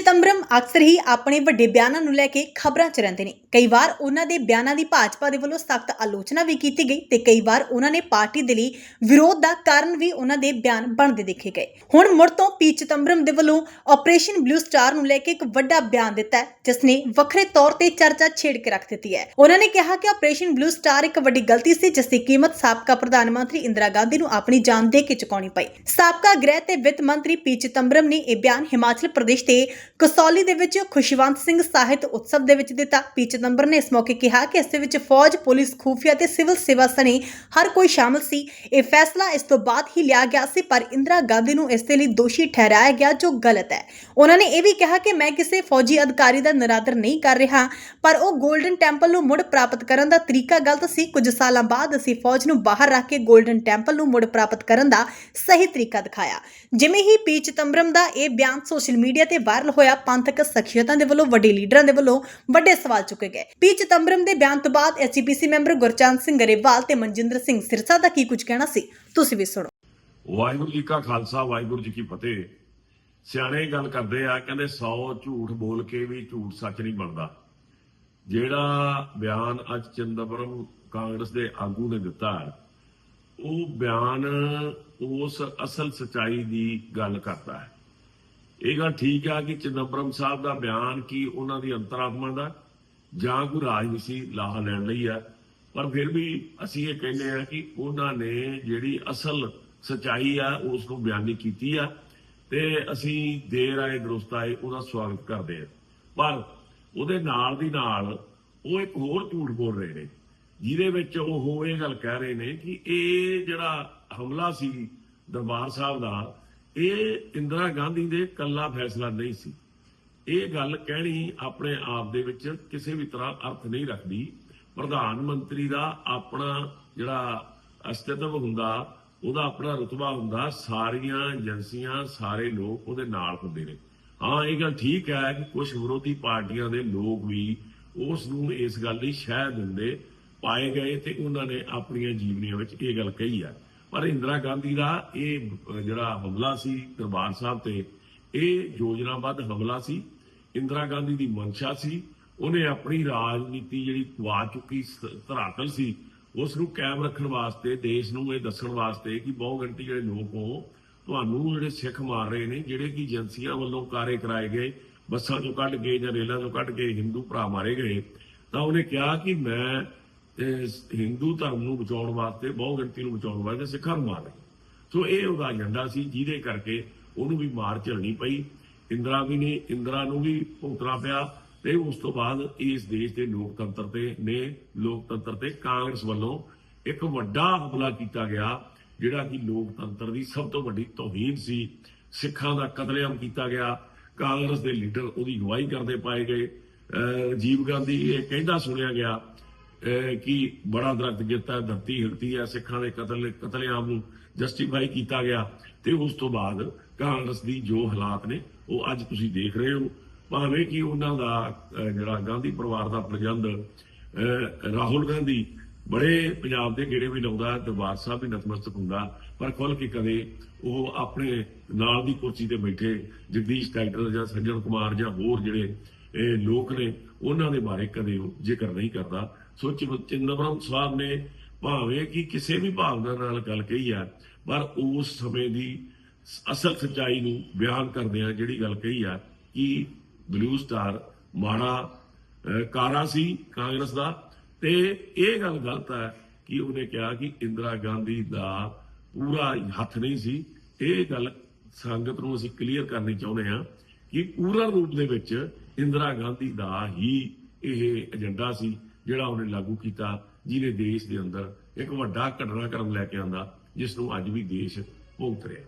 ਚਿਦੰਬਰਮ ਅਕਸਰ ਹੀ ਆਪਣੇ ਵੱਡੇ ਬਿਆਨਾਂ ਨੂੰ ਲੈ ਕੇ ਖਬਰਾਂ 'ਚ ਰਹਿੰਦੇ ਨੇ। ਕਈ ਵਾਰ ਉਹਨਾਂ ਦੇ ਬਿਆਨਾਂ ਦੀ ਭਾਜਪਾ ਦੇ ਵੱਲੋਂ ਸਖਤ ਆਲੋਚਨਾ ਵੀ ਕੀਤੀ ਗਈ ਤੇ ਕਈ ਵਾਰ ਉਹਨਾਂ ਨੇ ਪਾਰਟੀ ਦੇ ਲਈ ਵਿਰੋਧ ਦਾ ਕਾਰਨ ਵੀ ਉਹਨਾਂ ਦੇ ਬਿਆਨ ਬਣਦੇ ਦੇਖੇ ਗਏ। ਹੁਣ ਮੁੜ ਤੋਂ ਪੀ ਚਿਦੰਬਰਮ ਦੇ ਵੱਲੋਂ ਆਪਰੇਸ਼ਨ ਬਲੂ ਸਟਾਰ ਨੂੰ ਲੈ ਕੇ ਇੱਕ ਵੱਡਾ ਬਿਆਨ ਦਿੱਤਾ ਹੈ, ਜਿਸ ਨੇ ਵੱਖਰੇ ਤੌਰ ਤੇ ਚਰਚਾ ਛੇੜ ਕੇ ਰੱਖ ਦਿੱਤੀ ਹੈ। ਉਹਨਾਂ ਨੇ ਕਿਹਾ ਕਿ ਆਪਰੇਸ਼ਨ ਬਲੂ ਸਟਾਰ ਇੱਕ ਵੱਡੀ ਗਲਤੀ ਸੀ, ਜਿਸ ਦੀ ਕੀਮਤ ਸਾਬਕਾ ਪ੍ਰਧਾਨ ਮੰਤਰੀ ਇੰਦਰਾ ਗਾਂਧੀ ਨੂੰ ਆਪਣੀ ਜਾਨ ਦੇ ਕੇ ਚੁਕਾਉਣੀ ਪਈ। ਸਾਬਕਾ ਗ੍ਰਹਿ ਤੇ ਵਿੱਤ ਮੰਤਰੀ ਪੀ ਚਿਦੰਬਰਮ ਨੇ ਇਹ ਬਿਆਨ ਹਿਮਾਚਲ ਪ੍ਰਦੇਸ਼ ਦੇ ਕਸੌਲੀ ਦੇ ਵਿੱਚ ਖੁਸ਼ਵੰਤ ਸਿੰਘ ਸਾਹਿਤ ਉਤਸਵ ਦੇ ਵਿੱਚ ਦਿੱਤਾ ਪੀ ਚਿਦੰਬਰਮ ਨੇ ਇਸ ਮੌਕੇ ਕਿਹਾ ਕਿ ਇਸ ਦੇ ਵਿੱਚ ਫੌਜ, ਪੁਲਿਸ, ਖੂਫੀਆ ਤੇ ਸਿਵਲ ਸੇਵਾ ਸਣੇ ਹਰ ਕੋਈ ਸ਼ਾਮਲ ਸੀ। ਇਹ ਫੈਸਲਾ ਇਸ ਤੋਂ ਬਾਅਦ ਹੀ ਲਿਆ ਗਿਆ ਸੀ, ਪਰ ਇੰਦਰਾ ਗਾਂਧੀ ਨੂੰ ਇਸ ਦੇ ਲਈ ਦੋਸ਼ੀ ਠਹਿਰਾਇਆ ਗਿਆ, ਜੋ ਗਲਤ ਹੈ। ਉਹਨਾਂ ਨੇ ਇਹ ਵੀ ਕਿਹਾ ਕਿ ਮੈਂ ਕਿਸੇ ਫੌਜੀ ਅਧਿਕਾਰੀ ਦਾ ਨਿਰਾਦਰ ਨਹੀਂ ਕਰ ਰਿਹਾ, ਪਰ ਉਹ 골ਡਨ ਟੈਂਪਲ ਨੂੰ ਮੁੜ ਪ੍ਰਾਪਤ ਕਰਨ ਦਾ ਤਰੀਕਾ ਗਲਤ ਸੀ। ਕੁਝ ਸਾਲਾਂ ਬਾਅਦ ਅਸੀਂ ਫੌਜ ਨੂੰ ਬਾਹਰ ਰੱਖ ਕੇ 골ਡਨ ਟੈਂਪਲ ਨੂੰ ਮੁੜ ਪ੍ਰਾਪਤ ਕਰਨ ਦਾ ਸਹੀ ਤਰੀਕਾ ਦਿਖਾਇਆ। ਜਿਵੇਂ ਹੀ ਪੀ ਚਿਦੰਬਰਮ ਦਾ ਇਹ ਬਿਆਨ ਸੋਸ਼ਲ ਮੀਡੀਆ ਤੇ ਵਾਇਰਲ ਹੋਇਆ ਪੰਥਕ ਸ਼ਖਸੀਅਤਾਂ ਦੇ ਵੱਲੋਂ, ਵੱਡੇ ਲੀਡਰਾਂ ਦੇ ਵੱਲੋਂ ਵੱਡੇ ਸਵਾਲ ਚੁੱਕੇ ਗਏ। ਪੀ ਚਿਦੰਬਰਮ ਦੇ ਬਿਆਨ ਤੋਂ ਬਾਅਦ ਐਸਜੀਪੀਸੀ ਮੈਂਬਰ ਗੁਰਚੰਦ ਸਿੰਘ ਗਰੇਵਾਲ ਤੇ ਮਨਜਿੰਦਰ ਸਿੰਘ ਸਿਰਸਾ ਦਾ ਕੀ ਕੁਝ ਕਹਿਣਾ ਸੀ, ਤੁਸੀਂ ਵੀ ਸੁਣੋ। ਵਾਹਿਗੁਰੂ ਜੀ ਕਾ ਖਾਲਸਾ, ਵਾਹਿਗੁਰੂ ਜੀ ਕੀ ਫਤਿਹ। ਸਿਆਣੇ ਗੱਲ ਕਰਦੇ ਆ, ਕਹਿੰਦੇ 100 ਝੂਠ ਬੋਲ ਕੇ ਵੀ ਝੂਠ ਸੱਚ ਨਹੀਂ ਬਣਦਾ। ਜਿਹੜਾ ਬਿਆਨ ਅੱਜ ਚੰਦਬਰਮ ਕਾਂਗਰਸ ਦੇ ਆਗੂ ਨੇ ਦਿੱਤਾ ਉਹ ਬਿਆਨ ਉਸ ਅਸਲ ਸਚਾਈ ਦੀ ਗੱਲ ਕਰਦਾ ਹੈ। ਇਹ ਗੱਲ ਠੀਕ ਆ ਕਿ ਚੰਦਬਰਮ ਸਾਹਿਬ ਦਾ ਬਿਆਨ ਕੀ ਉਹਨਾਂ ਦੀ ਅੰਤਰਾਤਮਾ ਦਾ? ਜਾਂ ਕੋਈ ਰਾਜਨੀਤੀ ਲਾਹਾ ਲੈਣ ਲਈ ਆ? ਪਰ ਫਿਰ ਵੀ ਅਸੀਂ ਇਹ ਕਹਿੰਦੇ ਆ ਕਿ ਉਹਨਾਂ ਨੇ ਜਿਹੜੀ ਅਸਲ ਸਚਾਈ ਆ, ਉਸ ਨੂੰ ਬਿਆਨੀ ਕੀਤੀ ਆ ਤੇ ਅਸੀਂ ਦੇਰ ਆਏ ਦਰੁਸਤ ਆਏ, ਉਹਦਾ ਸਵਾਗਤ ਕਰਦੇ ਆ। ਪਰ ਉਹਦੇ ਨਾਲ ਦੀ ਨਾਲ ਉਹ ਇੱਕ ਹੋਰ ਝੂਠ ਬੋਲ ਰਹੇ ਨੇ, ਜਿਹਦੇ ਵਿੱਚ ਉਹ ਇਹ ਗੱਲ ਕਹਿ ਰਹੇ ਨੇ ਕਿ ਇਹ ਜਿਹੜਾ ਹਮਲਾ ਸੀ ਦਰਬਾਰ ਸਾਹਿਬ ਦਾ ਇਹ ਇੰਦਰਾ ਗਾਂਧੀ ਦੇ ਕੱਲਾ ਫੈਸਲਾ ਨਹੀਂ ਸੀ। ਇਹ ਗੱਲ ਕਹਿਣੀ ਆਪਣੇ ਆਪ ਦੇ ਵਿੱਚ ਕਿਸੇ ਵੀ ਤਰ੍ਹਾਂ ਅਰਥ ਨਹੀਂ ਰੱਖਦੀ। ਪ੍ਰਧਾਨ ਮੰਤਰੀ ਦਾ ਆਪਣਾ ਜਿਹੜਾ ਅਸਤਿਤਵ ਹੁੰਦਾ, ਉਹਦਾ ਆਪਣਾ ਰੁਤਬਾ ਹੁੰਦਾ, ਸਾਰੀਆਂ ਏਜੰਸੀਆਂ, ਸਾਰੇ ਲੋਕ ਉਹਦੇ ਨਾਲ ਹੁੰਦੇ ਨੇ। ਹਾਂ, ਇਹ ਗੱਲ ਠੀਕ ਹੈ ਕਿ ਕੁਝ ਵਿਰੋਧੀ ਪਾਰਟੀਆਂ ਦੇ ਲੋਕ ਵੀ ਉਸ ਨੂੰ ਇਸ ਗੱਲ ਦੀ ਸ਼ਹਿ ਦਿੰਦੇ, ਪਾਏ ਗਏ ਤੇ ਉਹਨਾਂ ਨੇ ਆਪਣੀਆਂ ਜੀਵਨੀਆਂ ਵਿੱਚ ਇਹ ਗੱਲ ਕਹੀ ਹੈ। ਪਰ ਇੰਦਰਾ ਗਾਂਧੀ ਦਾ ਇਹ ਜਿਹੜਾ ਹਮਲਾ ਸੀ ਦਰਬਾਰ ਸਾਹਿਬ ਤੇ, ਇਹ ਯੋਜਨਾਬੱਧ ਹਮਲਾ ਸੀ। ਇੰਦਰਾ ਗਾਂਧੀ ਦੀ ਮਨਸ਼ਾ ਸੀ। ਉਹਨੇ ਆਪਣੀ ਰਾਜਨੀਤੀ ਜਿਹੜੀ ਗਵਾ ਚੁੱਕੀ ਧਰਾਤਲ ਸੀ ਉਸ ਨੂੰ ਕਾਇਮ ਰੱਖਣ ਵਾਸਤੇ, ਦੇਸ਼ ਨੂੰ ਇਹ ਦੱਸਣ ਵਾਸਤੇ ਕਿ ਬਹੁ ਗਿਣਤੀ ਜਿਹੜੇ ਲੋਕ ਹੋ, ਤੁਹਾਨੂੰ ਜਿਹੜੇ ਸਿੱਖ ਮਾਰ ਰਹੇ ਨੇ, ਜਿਹੜੇ ਕਿ ਏਜੰਸੀਆਂ ਵੱਲੋਂ ਕਾਰੇ ਕਰਾਏ ਗਏ, ਬੱਸਾਂ ਚੋਂ ਕੱਢ ਕੇ ਜਾਂ ਰੇਲਾਂ ਚੋਂ ਕੱਢ ਕੇ ਹਿੰਦੂ ਭਰਾ ਮਾਰੇ ਗਏ, ਤਾਂ ਉਹਨੇ ਕਿਹਾ ਕਿ ਮੈਂ ਹਿੰਦੂ ਧਰਮ ਨੂੰ ਬਚਾਉਣ ਵਾਸਤੇ ਬਹੁ ਗਿਣਤੀ ਨੂੰ ਬਚਾਉਣ ਵਾਸਤੇ ਸਿੱਖਾਂ ਨੂੰ ਮਾਰ ਰਿਹਾ। ਸੋ ਇਹ ਉਹਦਾ ਏਜੰਡਾ ਸੀ, ਜਿਹਦੇ ਕਰਕੇ ਉਹਨੂੰ ਵੀ ਮਾਰ ਝੱਲਣੀ ਪਈ। ਇੰਦਰਾ ਵੀ ਨੇ, ਇੰਦਰਾ ਨੂੰ ਵੀ ਭੁਗਤਣਾ ਪਿਆ ਤੇ ਉਸ ਤੋਂ ਬਾਅਦ ਇਸ ਦੇਸ਼ ਦੇ ਲੋਕਤੰਤਰ ਤੇ ਨੇ, ਲੋਕਤੰਤਰ ਤੇ ਕਾਂਗਰਸ ਵੱਲੋਂ ਇੱਕ ਵੱਡਾ ਹਮਲਾ ਕੀਤਾ ਗਿਆ, ਜਿਹੜਾ ਕਿ ਲੋਕਤੰਤਰ ਦੀ ਸਭ ਤੋਂ ਵੱਡੀ ਤੋਹੀਨ ਸੀ। ਸਿੱਖਾਂ ਦਾ ਕਤਲੇਆਮ ਕੀਤਾ ਗਿਆ। ਕਾਂਗਰਸ ਦੇ ਲੀਡਰ ਉਹਦੀ ਅਗਵਾਈ ਕਰਦੇ ਪਾਏ ਗਏ। ਅਹ ਰਾਜੀਵ ਗਾਂਧੀ ਇਹ ਕਹਿੰਦਾ ਸੁਣਿਆ ਗਿਆ ਕਿ ਬੜਾ ਦਰਖਤ ਗਿਰਤਾ ਹੈ, ਧਰਤੀ ਹਿਲਦੀ ਹੈ ਸਿੱਖਾਂ ਦੇ ਕਤਲ ਕਤਲੇਆਮ ਨੂੰ ਜਸਟੀਫਾਈ ਕੀਤਾ ਗਿਆ। ਤੇ ਉਸ ਤੋਂ ਬਾਅਦ ਕਾਂਗਰਸ ਦੀ ਜੋ ਹਾਲਾਤ ਨੇ ਉਹ ਅੱਜ ਤੁਸੀਂ ਦੇਖ ਰਹੇ ਹੋ। ਭਾਵੇਂ ਕਿ ਉਹਨਾਂ ਦਾ ਜਿਹੜਾ ਗਾਂਧੀ ਪਰਿਵਾਰ ਦਾ ਪ੍ਰਜੰਦ ਰਾਹੁਲ ਗਾਂਧੀ ਬੜੇ ਪੰਜਾਬ ਦੇ ਗੇੜੇ ਵੀ ਲਾਉਂਦਾ ਦਰਬਾਰ ਸਾਹਿਬ ਵੀ ਨਤਮਸਤਕ ਹੁੰਦਾ ਪਰ ਖੁੱਲ ਕੇ ਕਦੇ ਉਹ ਆਪਣੇ ਨਾਲ ਦੀ ਕੁਰਸੀ ਤੇ ਬੈਠੇ ਜਗਦੀਸ਼ ਟਾਈਟਲ ਜਾਂ ਸੰਜਨ ਕੁਮਾਰ ਜਾਂ ਹੋਰ ਜਿਹੜੇ ਲੋਕ ਨੇ ਉਹਨਾਂ ਦੇ ਬਾਰੇ ਕਦੇ ਉਹ ਜ਼ਿਕਰ ਨਹੀਂ ਕਰਦਾ। ਸੋ ਚਿ- ਸਾਹਿਬ ਨੇ, ਭਾਵੇਂ ਕਿ ਕਿਸੇ ਵੀ ਭਾਵਨਾ ਨਾਲ ਗੱਲ ਕਹੀ ਹੈ ਪਰ ਉਸ ਸਮੇਂ ਦੀ ਅਸਲ ਸੱਚਾਈ ਨੂੰ ਬਿਆਨ ਕਰਦਿਆਂ ਜਿਹੜੀ ਗੱਲ ਕਹੀ ਹੈ ਕਿ ਬਲੂ ਸਟਾਰ ਮਾੜਾ ਕਾਰਾ ਸੀ ਕਾਂਗਰਸ ਦਾ, ਤੇ ਇਹ ਗੱਲ ਗਲਤ ਹੈ ਕਿ ਉਹਨੇ ਕਿਹਾ ਕਿ ਇੰਦਰਾ ਗਾਂਧੀ ਦਾ ਪੂਰਾ ਹੱਥ ਨਹੀਂ ਸੀ। ਇਹ ਗੱਲ ਸੰਗਤ ਨੂੰ ਅਸੀਂ ਕਲੀਅਰ ਕਰਨੀ ਚਾਹੁੰਦੇ ਹਾਂ ਕਿ ਪੂਰਨ ਰੂਪ ਦੇ ਵਿੱਚ ਇੰਦਰਾ ਗਾਂਧੀ ਦਾ ਹੀ ਇਹ ਏਜੰਡਾ ਸੀ। ਜਿਹੜਾ ਉਹਨੇ ਲਾਗੂ ਕੀਤਾ, ਜਿਹਨੇ ਦੇਸ਼ ਦੇ ਅੰਦਰ ਇੱਕ ਵੱਡਾ ਘਟਨਾਕ੍ਰਮ ਲੈ ਕੇ ਆਂਦਾ, ਜਿਸ ਨੂੰ ਅੱਜ ਵੀ ਦੇਸ਼ ਭੁਗਤ ਰਿਹਾ।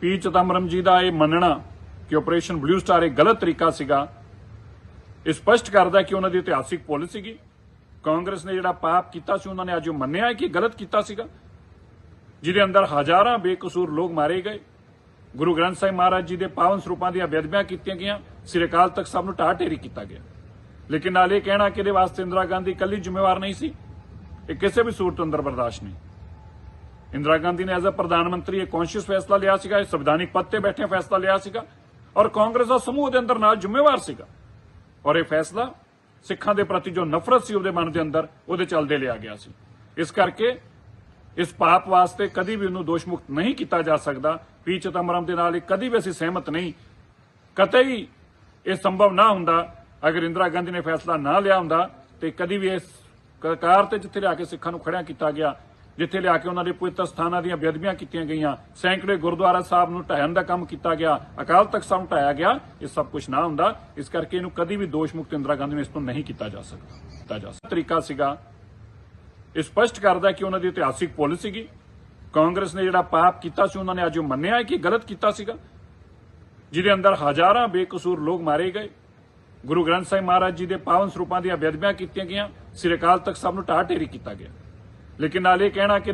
ਪੀ ਚਿਦੰਬਰਮ ਜੀ ਦਾ ਇਹ ਮੰਨਣਾ ਕਿ ਆਪਰੇਸ਼ਨ ਬਲੂ ਸਟਾਰ ਇਹ ਗਲਤ ਤਰੀਕਾ ਸੀਗਾ, ਇਹ ਸਪਸ਼ਟ ਕਰਦਾ ਕਿ ਉਹਨਾਂ ਦੀ ਇਤਿਹਾਸਿਕ ਪੋਲਿਸੀ ਸੀਗੀ। ਕਾਂਗਰਸ ਨੇ ਜਿਹੜਾ ਪਾਪ ਕੀਤਾ ਸੀ, ਉਹਨਾਂ ਨੇ ਅੱਜ ਉਹ ਮੰਨਿਆ ਕਿ ਗਲਤ ਕੀਤਾ ਸੀਗਾ। ਜਿਹਦੇ ਅੰਦਰ ਹਜ਼ਾਰਾਂ ਬੇਕਸੂਰ ਲੋਕ ਮਾਰੇ ਗਏ। ਗੁਰੂ ਗ੍ਰੰਥ ਸਾਹਿਬ ਮਹਾਰਾਜ ਜੀ ਦੇ ਪਾਵਨ ਸਰੂਪਾਂ ਦੀਆਂ ਬੇਅਦਬੀਆਂ ਕੀਤੀਆਂ ਗਈਆਂ। ਸ੍ਰੀ ਅਕਾਲ ਤਖਤ ਸਾਹਿਬ ਨੂੰ ਢਾਹ ਢੇਰੀ ਕੀਤਾ ਗਿਆ। ਲੇਕਿਨ ਨਾਲ ਇਹ ਕਹਿਣਾ ਕਿ ਇਹਦੇ ਵਾਸਤੇ ਇੰਦਰਾ ਗਾਂਧੀ ਇਕੱਲੀ ਜ਼ਿੰਮੇਵਾਰ ਨਹੀਂ ਸੀ। ਇਹ ਕਿਸੇ ਵੀ ਸੂਰਤ ਅੰਦਰ ਬਰਦਾਸ਼ਤ ਨਹੀਂ। ਇੰਦਰਾ ਗਾਂਧੀ ਨੇ ਐਜ਼ ਅ ਪ੍ਰਧਾਨ ਮੰਤਰੀ ਇਹ ਕੌਨਸ਼ੀਅਸ ਫੈਸਲਾ ਲਿਆ ਸੀਗਾ, ਇਹ ਸੰਵਿਧਾਨਿਕ ਪਦ ਤੇ ਬੈਠੇ ਫੈਸਲਾ ਲਿਆ ਸੀਗਾ ਔਰ ਕਾਂਗਰਸ ਦਾ ਸਮੂਹ ਉਹਦੇ ਅੰਦਰ ਨਾਲ ਜ਼ਿੰਮੇਵਾਰ ਸੀਗਾ। ਔਰ ਇਹ ਫੈਸਲਾ ਸਿੱਖਾਂ ਦੇ ਪ੍ਰਤੀ ਜੋ ਨਫ਼ਰਤ ਸੀ ਉਹਦੇ ਮਨ ਦੇ ਅੰਦਰ, ਉਹਦੇ ਚੱਲਦੇ ਲਿਆ ਗਿਆ ਸੀ। ਇਸ ਕਰਕੇ ਇਸ ਪਾਪ ਵਾਸਤੇ ਕਦੀ ਵੀ ਉਹਨੂੰ ਦੋਸ਼ ਮੁਕਤ ਨਹੀਂ ਕੀਤਾ ਜਾ ਸਕਦਾ। ਪੀ ਚਿਦੰਬਰਮ ਦੇ ਨਾਲ ਇਹ ਕਦੀ ਵੀ ਅਸੀਂ ਸਹਿਮਤ ਨਹੀਂ। ਕਤਈ ਇਹ ਸੰਭਵ ਨਾ ਹੁੰਦਾ ਅਗਰ ਇੰਦਰਾ ਗਾਂਧੀ ਨੇ ਫੈਸਲਾ ਨਾ ਲਿਆ ਹੁੰਦਾ ਤੇ ਕਦੀ ਵੀ ਇਸ ਸਰਕਾਰ ਤੇ ਜਿੱਥੇ ਲਿਆ ਕੇ ਸਿੱਖਾਂ ਨੂੰ ਖੜਿਆ ਕੀਤਾ ਗਿਆ, ਜਿੱਥੇ ਲਿਆ ਕੇ ਉਹਨਾਂ ਦੇ ਪਵਿੱਤਰ ਸਥਾਨਾਂ ਦੀਆਂ ਬੇਅਦਬੀਆਂ ਕੀਤੀਆਂ ਗਈਆਂ, ਸੈਂਕੜੇ ਗੁਰਦੁਆਰਾ ਸਾਹਿਬ ਨੂੰ ਢਾਹਣ ਦਾ ਕੰਮ ਕੀਤਾ ਗਿਆ, ਅਕਾਲ ਤਖਤ ਸਾਹਿਬ ਢਾਇਆ ਗਿਆ, ਇਹ ਸਭ ਕੁਝ ਨਾ ਹੁੰਦਾ, ਇਸ ਕਰਕੇ ਇਹਨੂੰ ਕਦੀ ਵੀ ਦੋਸ਼ ਮੁਕਤ ਇੰਦਰਾ ਗਾਂਧੀ ਨੂੰ ਇਸ ਤੋਂ ਨਹੀਂ ਕੀਤਾ ਜਾ ਸਕਦਾ, ਕੀਤਾ ਜਾ ਸਕਦਾ। ਤਰੀਕਾ ਸੀਗਾ, ਇਹ ਸਪਸ਼ਟ ਕਰਦਾ ਕਿ ਉਹਨਾਂ ਦੀ ਇਤਿਹਾਸਿਕ ਪੁਲਿਸ ਸੀਗੀ, ਕਾਂਗਰਸ ਨੇ ਜਿਹੜਾ ਪਾਪ ਕੀਤਾ ਸੀ, ਉਹਨਾਂ ਨੇ ਅੱਜ ਉਹ ਮੰਨਿਆ ਕਿ ਗਲਤ ਕੀਤਾ ਸੀਗਾ, ਜਿਹਦੇ ਅੰਦਰ ਹਜ਼ਾਰਾਂ ਬੇਕਸੂਰ ਲੋਕ ਮਾਰੇ ਗਏ ਗੁਰੂ ਗ੍ਰੰਥ ਸਾਹਿਬ ਮਹਾਰਾਜ ਜੀ ਦੇ ਪਾਵਨ ਸਰੂਪਾਂ ਦੀਆਂ ਬੇਅਦਬੀਆਂ ਕੀਤੀਆਂ ਗਈਆਂ। ਸ੍ਰੀ ਅਕਾਲ ਤਖਤ ਸਾਹਿਬ ਨੂੰ ਢਾਹ ਢੇਰੀ ਕੀਤਾ ਗਿਆ। ਲੇਕਿਨ ਨਾਲ ਇਹ ਕਹਿਣਾ ਕਿ